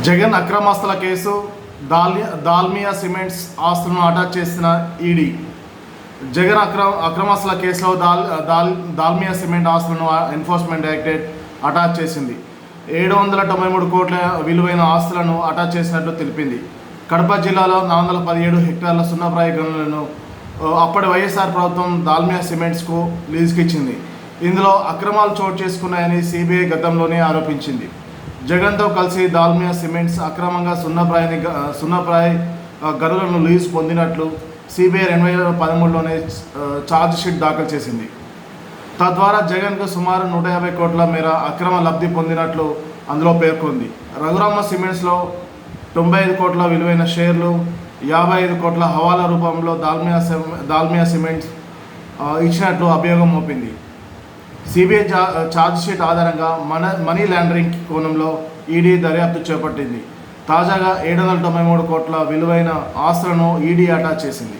జగన్ అక్రమాస్తుల case Dalmia Dalmia cements ఆస్తులను attach చేసిన ఈడీ. జగన్ అక్రమ అక్రమాస్తుల కేసులో దాల్ దాల్ దాల్మియా సిమెంట్ ఆస్తులను ఎన్ఫోర్స్మెంట్ డైరెక్టరేట్ అటాచ్ చేసింది. ఏడు వందల తొంభై మూడు కోట్ల విలువైన ఆస్తులను అటాచ్ చేసినట్లు తెలిపింది. కడప జిల్లాలో నాలుగు వందల పదిహేడు హెక్టార్ల సున్నప్రాయ గనులను అప్పటి వైఎస్ఆర్ ప్రభుత్వం దాల్మియా సిమెంట్స్కు లీజుకి ఇచ్చింది ఇందులో అక్రమాలు చోటు చేసుకున్నాయని సిబిఐ గతంలోనే ఆరోపించింది. జగన్తో కలిసి దాల్మియా సిమెంట్స్ అక్రమంగా సున్నప్రాయని గ- సున్నప్రాయ గనులను లీజ్ పొందినట్లు సిబిఐ రెండు వేల పదమూడులోనే ఛార్జ్ షీట్ దాఖలు చేసింది. తద్వారా జగన్కు సుమారు నూట యాభై కోట్ల మేర అక్రమ లబ్ధి పొందినట్లు అందులో పేర్కొంది. రఘురామ సిమెంట్స్లో తొంభై ఐదు కోట్ల విలువైన షేర్లు యాభై ఐదు కోట్ల హవాలా రూపంలో దాల్మియా సిమ్- దాల్మియా సిమెంట్స్ ఇచ్చినట్లు అభియోగం మోపింది. సిబిఐ ఛార్జ్ షీట్ ఆధారంగా మన మనీ లాండరింగ్ కోణంలో ఈడీ దర్యాప్తు చేపట్టింది. తాజాగా ఏడు వందల తొంభై మూడు కోట్ల విలువైన ఆస్తులను ఈడీ అటాచ్ చేసింది.